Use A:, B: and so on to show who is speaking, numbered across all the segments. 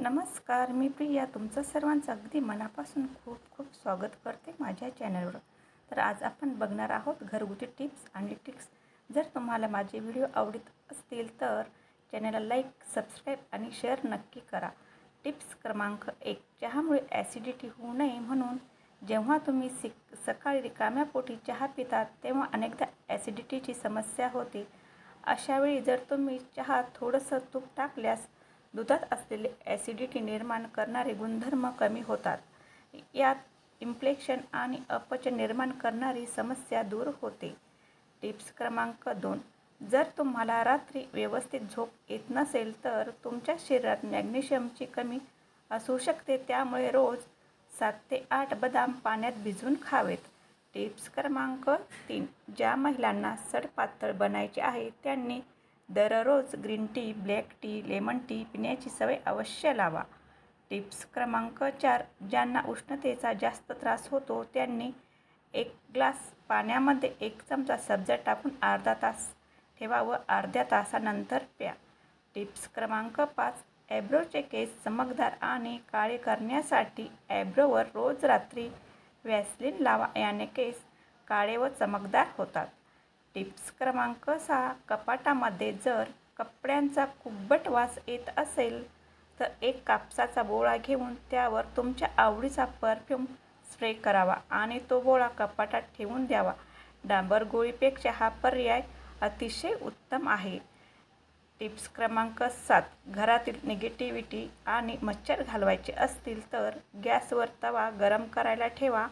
A: नमस्कार मी प्रिया. तुमचं सर्वांचं अगदी मनापासून खूप खूप स्वागत करते माझ्या चॅनलवर तर आज आपण बघणार आहोत घरगुती टिप्स आणि ट्रिक्स जर तुम्हाला माझे व्हिडिओ आवडत असतील तर चॅनलला लाईक सबस्क्राईब आणि शेअर नक्की करा. टिप्स क्रमांक एक चहामुळे ॲसिडिटी होऊ नये म्हणून जेव्हा तुम्ही सिक सकाळी रिकाम्या पोटी चहा पितात तेव्हा अनेकदा ॲसिडिटीची समस्या होते. अशावेळी जर तुम्ही चहा थोडंसं तूप टाकल्यास दुधात असलेले ॲसिडिटी निर्माण करणारे गुणधर्म कमी होतात. यात इन्फ्लेक्शन आणि अपचन निर्माण करणारी समस्या दूर होते. टिप्स क्रमांक दोन. जर तुम्हाला रात्री व्यवस्थित झोप येत नसेल तर तुमच्या शरीरात मॅग्नेशियमची कमी असू शकते. त्यामुळे रोज सात ते आठ बदाम पाण्यात भिजवून खावेत. टिप्स क्रमांक तीन. ज्या महिलांना सडपातळ बनायचे आहे त्यांनी दररोज green tea black tea lemon tea पिण्याची सवय अवश्य लावा. टिप्स क्रमांक चार ज्यांना उष्णतेचा जास्त त्रास होतो त्यांनी एक ग्लास पाण्यामध्ये एक चमचा सब्जा टाकून अर्धा तास ठेवा व अर्ध्या तासानंतर प्या. टिप्स क्रमांक पाच ॲब्रोचे केस चमकदार आणि काळे करण्यासाठी ॲब्रोवर रोज रात्री व्हॅसलीन लावा. याने केस काळे व चमकदार होतात. टिप्स क्रमांक सहा कपाटामध्ये जर कपड्यांचा कुब्बट वास येत असेल तर एक कापसाचा बोळा घेऊन त्यावर तुमच्या आवडीचा परफ्यूम स्प्रे करावा आणि तो बोळा कपाटात ठेवून द्यावा. डांबर गोळीपेक्षा हा पर्याय अतिशय उत्तम आहे. टिप्स क्रमांक सात घरातील निगेटिव्हिटी आणि मच्छर घालवायचे असतील तर गॅसवर तवा गरम करायला ठेवा.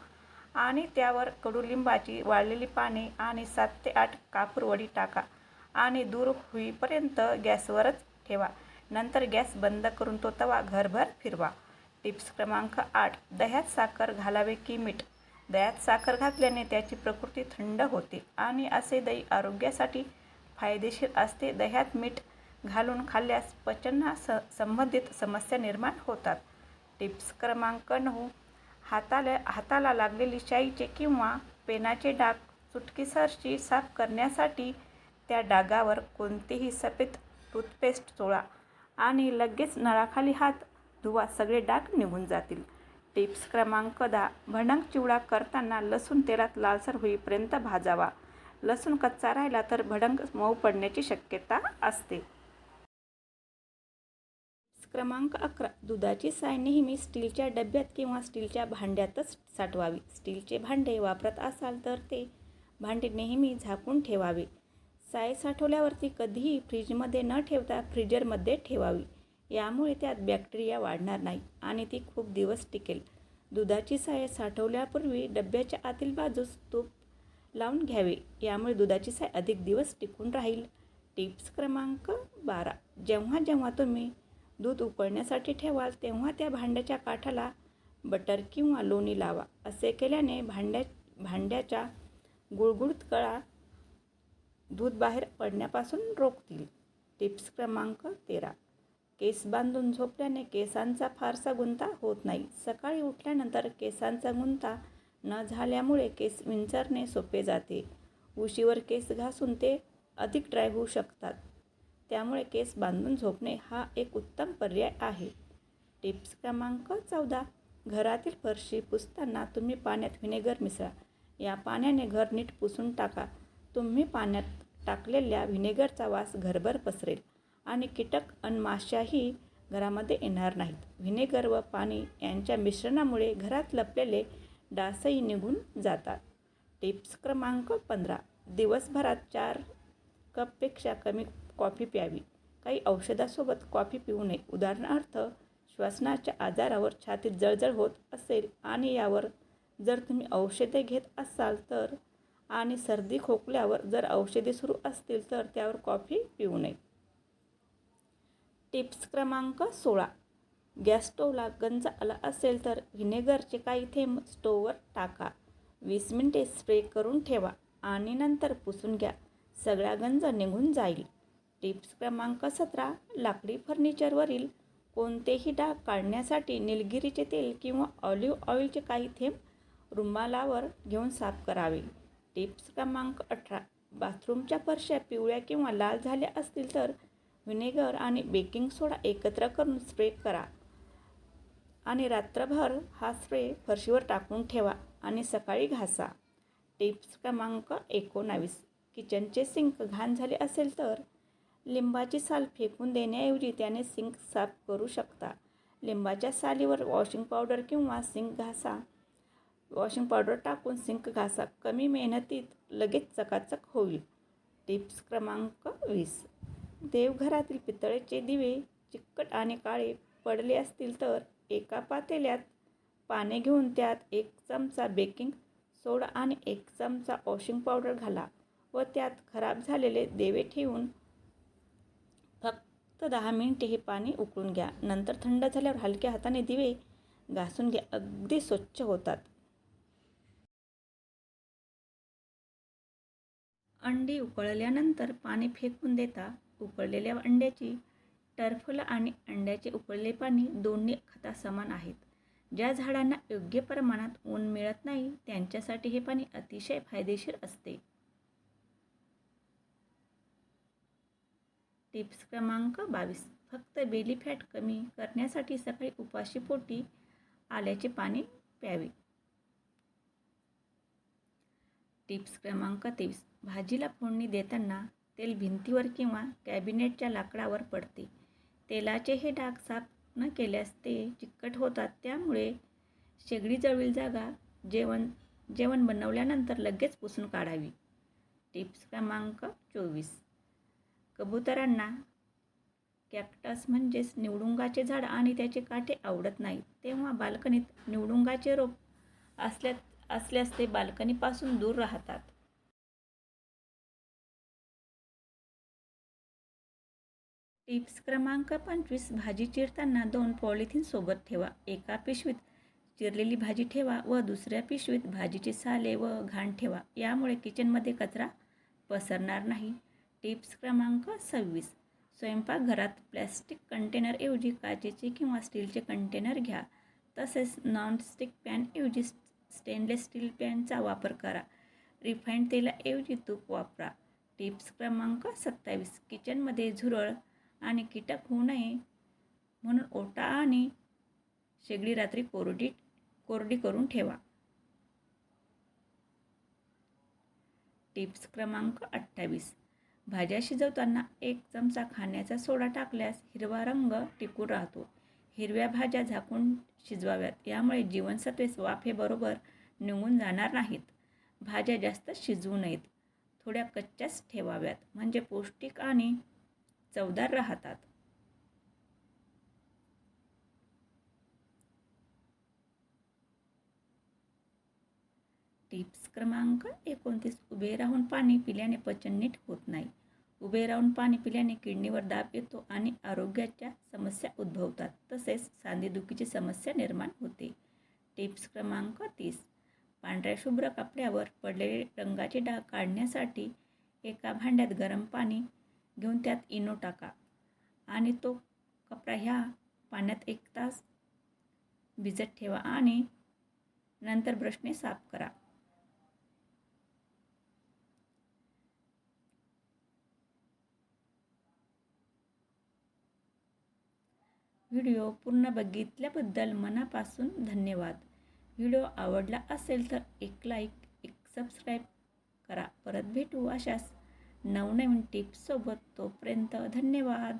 A: आणि त्यावर कडुलिंबाची वाळलेली पाने आणि सात ते आठ कापूरवडी टाका आणि दूर होईपर्यंत गॅसवरच ठेवा. नंतर गॅस बंद करून तो तवा घरभर फिरवा. टिप्स क्रमांक आठ दह्यात साखर घालावे की मीठ? दह्यात साखर घातल्याने त्याची प्रकृती थंड होते आणि असे दही आरोग्यासाठी फायदेशीर असते. दह्यात मीठ घालून खाल्ल्यास पचना स संबंधित समस्या निर्माण होतात. टिप्स क्रमांक नऊ हाताला हाताला लागलेली शाईचे किंवा पेनाचे डाग चुटकीसरशी साफ करण्यासाठी त्या डागावर कोणतेही सफेद टूथपेस्ट चोळा आणि लगेच नळाखाली हात धुवा सगळे डाग निघून जातील. टिप्स क्रमांक दहा. भडंग चिवडा करताना लसूण तेलात लालसर होईपर्यंत भाजावा. लसूण कच्चा राहिला तर भडंग मऊ पडण्याची शक्यता असते. क्रमांक अकरा. दुधाची साय नेहमी स्टीलच्या डब्यात किंवा स्टीलच्या भांड्यातच साठवावी. स्टीलचे भांडे वापरत असाल तर ते भांडे नेहमी झाकून ठेवावे. साय साठवल्यावरती कधीही फ्रीजमध्ये न ठेवता फ्रीजरमध्ये ठेवावी. यामुळे त्यात बॅक्टेरिया वाढणार नाही आणि ती खूप दिवस टिकेल. दुधाची साय साठवल्यापूर्वी डब्याच्या आतील बाजूस तूप लावून घ्यावे. यामुळे दुधाची साय अधिक दिवस टिकून राहील. टिप्स क्रमांक बारा. जेव्हा जेव्हा तुम्ही दूध उकळण्यासाठी ठेवाल तेव्हा त्या भांड्याच्या काठाला बटर किंवा लोणी लावा. असे केल्याने भांड्या भांड्याच्या गुळगुळत कळा दूध बाहेर पडण्यापासून रोखतील. टिप्स क्रमांक तेरा. केस बांधून झोपल्याने केसांचा फारसा गुंता होत नाही. सकाळी उठल्यानंतर केसांचा गुंता न झाल्यामुळे केस विंचरणे सोपे जाते. उशीवर केस घासून ते अधिक ड्राय होऊ शकतात. त्यामुळे केस बांधून झोपणे हा एक उत्तम पर्याय आहे. टिप्स क्रमांक चौदा. घरातील फरशी पुसताना तुम्ही पाण्यात व्हिनेगर मिसळा. या पाण्याने घर नीट पुसून टाका. तुम्ही पाण्यात टाकलेल्या व्हिनेगरचा वास घरभर पसरेल आणि कीटक अन माशाही घरामध्ये येणार नाहीत. व्हिनेगर व पाणी यांच्या मिश्रणामुळे घरात लपलेले डासही निघून जातात. टिप्स क्रमांक पंधरा. दिवसभरात चार कपपेक्षा कमी कॉफी प्यावी. काही औषधासोबत कॉफी पिऊ नये. उदाहरणार्थ श्वसनाच्या आजारावर छातीत जळजळ होत असेल आणि यावर जर तुम्ही औषधे घेत असाल तर आणि सर्दी खोकल्यावर जर औषधे सुरू असतील तर त्यावर कॉफी पिऊ नये. टिप्स क्रमांक सोळा. गॅस स्टोवला गंज आला असेल तर व्हिनेगरचे काही थेंब स्टोववर टाका. वीस मिनिटे स्प्रे करून ठेवा आणि नंतर पुसून घ्या. सगळा गंज निघून जाईल. टिप्स क्रमांक सतरा लाकडी फर्निचरवरील कोणतेही डाग काढण्यासाठी निलगिरीचे तेल किंवा ऑलिव्ह ऑइलचे काही थेंब रुमालावर घेऊन साफ करावे. टिप्स क्रमांक अठरा बाथरूमच्या फरशा पिवळ्या किंवा लाल झाल्या असतील तर व्हिनेगर आणि बेकिंग सोडा एकत्र करून स्प्रे करा. आणि रात्रभर हा स्प्रे फरशीवर टाकून ठेवा आणि सकाळी घासा. टिप्स क्रमांक एकोणावीस किचनचे सिंक घाण झाले असेल तर लिंबाची साल फेकून देण्याऐवजी त्याने सिंक साफ करू शकता. लिंबाच्या सालीवर वॉशिंग पावडर किंवा सिंक घासा. वॉशिंग पावडर टाकून सिंक घासा. कमी मेहनतीत लगेच चकाचक होईल. टिप्स क्रमांक वीस. देवघरातील पितळेचे दिवे चिकट आणि काळे पडले असतील तर एका पातेल्यात पाने घेऊन त्यात एक चमचा बेकिंग सोडा आणि एक चमचा वॉशिंग पावडर घाला व त्यात खराब झालेले देवे ठेवून तर दहा मिनिटे हे पाणी उकळून घ्या. नंतर थंड झाल्यावर हलक्या हाताने दिवे घासून घ्या. अगदी स्वच्छ होतात. अंडी उकळल्यानंतर पाणी फेकून देता उकळलेल्या अंड्याची टरफल आणि अंड्याचे उकळले पाणी दोन्ही खता समान आहेत. ज्या झाडांना योग्य प्रमाणात ऊन मिळत नाही त्यांच्यासाठी हे पाणी अतिशय फायदेशीर असते. टिप्स क्रमांक बावीस. फक्त बेली फॅट कमी करण्यासाठी सकाळी उपाशी पोटी आल्याचे पाणी प्यावे. टिप्स क्रमांक तेवीस. भाजीला फोडणी देताना तेल भिंतीवर किंवा कॅबिनेटच्या लाकडावर पडते. तेलाचे हे डाग साफ न केल्यास ते चिकट होतात. त्यामुळे शेगडीजवळील जागा जेवण जेवण बनवल्यानंतर लगेच पुसून काढावी. टिप्स क्रमांक चोवीस. कबुतरांना कॅक्टस म्हणजेच निवडुंगाचे झाड आणि त्याचे काठे आवडत नाहीत. तेव्हा बाल्कनीत निवडुंगाचे रोप असल्या असल्यास ते बाल्कनीपासून दूर राहतात. टिप्स क्रमांक पंचवीस भाजी चिरताना दोन पॉलिथिन सोबत ठेवा. एका पिशवीत चिरलेली भाजी ठेवा व दुसऱ्या पिशवीत भाजीची साले व घाण ठेवा. यामुळे किचनमध्ये कचरा पसरणार नाही. टिप्स क्रमांक सव्वीस. स्वयंपाकघरात प्लॅस्टिक कंटेनरऐवजी काचेचे किंवा स्टीलचे कंटेनर घ्या. तसेच नॉनस्टिक पॅनऐवजी स्टेनलेस स्टील पॅनचा वापर करा. रिफाईंड तेलाऐवजी तूप वापरा. टिप्स क्रमांक सत्तावीस. किचनमध्ये झुरळ आणि कीटक होऊ नये म्हणून ओटा आणि शेगडी रात्री कोरडी कोरडी करून ठेवा. टिप्स क्रमांक अठ्ठावीस. भाज्या शिजवताना एक चमचा खाण्याचा सोडा टाकल्यास हिरवा रंग टिकून राहतो. हिरव्या भाज्या झाकून शिजवाव्यात. यामुळे जीवनसत्वे वाफेबरोबर निघून जाणार नाहीत. भाज्या जास्त शिजवू नयेत. थोड्या कच्च्याच ठेवाव्यात. म्हणजे पौष्टिक आणि चवदार राहतात. टिप्स क्रमांक एकोणतीस. उभे राहून पाणी पिल्याने पचन नीट होत नाही. उभे राहून पाणी पिल्याने किडनीवर दाब येतो आणि आरोग्याच्या समस्या उद्भवतात. तसेच सांधेदुखीची समस्या निर्माण होते. टिप्स क्रमांक तीस. पांढऱ्या शुभ्र कपड्यावर पडलेले रंगाचे डाग काढण्यासाठी एका भांड्यात गरम पाणी घेऊन त्यात इनो टाका आणि तो कपडा ह्या पाण्यात एक तास भिजत ठेवा आणि नंतर ब्रशने साफ करा. व्हिडिओ पूर्ण बघितल्याबद्दल मनापासून धन्यवाद. व्हिडिओ आवडला असेल तर एक लाईक एक सबस्क्राईब करा. परत भेटू अशाच नवनवीन टिप्ससोबत तोपर्यंत धन्यवाद.